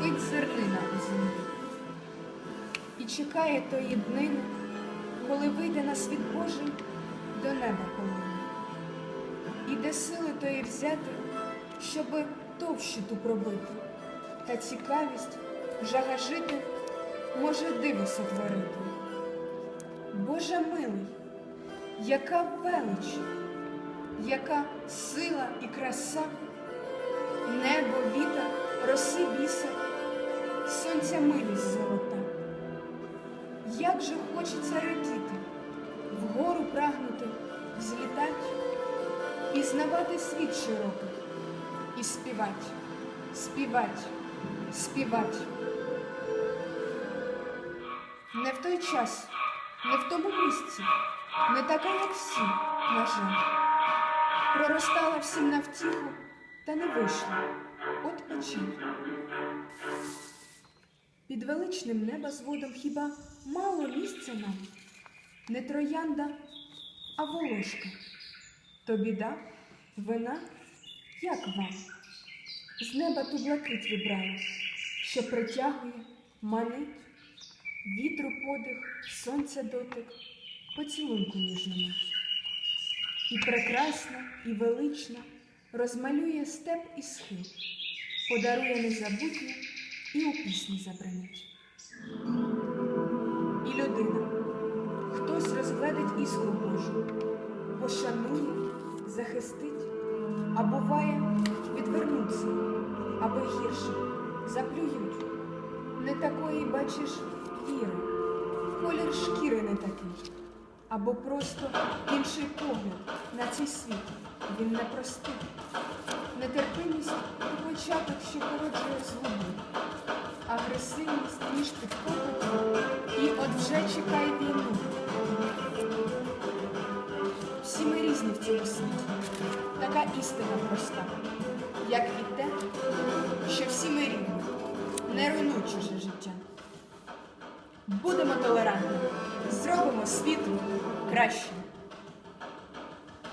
спить зернина у землі. І чекає тої днини, коли вийде на світ Божий до неба полину. І де сили тої взяти, щоби товщу ту пробити, та цікавість, жага жити, може диво сотворити. Боже милий, яка велич, яка сила і краса, небо, вітер, роси біса, сонця милість золота. Як же хочеться радіти, вгору прагнути, злітать, пізнавати світ широкий і співать, співать, співать. Не в той час, не в тому місці, не така, як всі, на жаль. Проростала всім на втіху, та не вийшла. От печаль. Під величним небозводом хіба мало місця нам? Не троянда, а волошка. То біда, вина, як вам? З неба ту блакить вибрала, що притягує, манить, вітру подих, сонця дотик, поцілунку ніжному. І прекрасна, і велична розмалює степ і схил, подарує незабутнє і у пісні забранить. І людина, хтось розгледить іскру Божу, пошанує, захистить, а буває, відвернуться, аби гірше заплюють. Не такої, бачиш, віри, колір шкіри не такий, або просто інший погляд на цей світ він не простий. Нетерпимість – початок, що породжує злобу, агресивність ніж підкопить, і от вже чекає війну. Всі ми різні в цьому світі, така істина проста, як і те, що всі ми рівні, не руйнуй чуже життя. Будемо толерантними, зробимо світ кращим.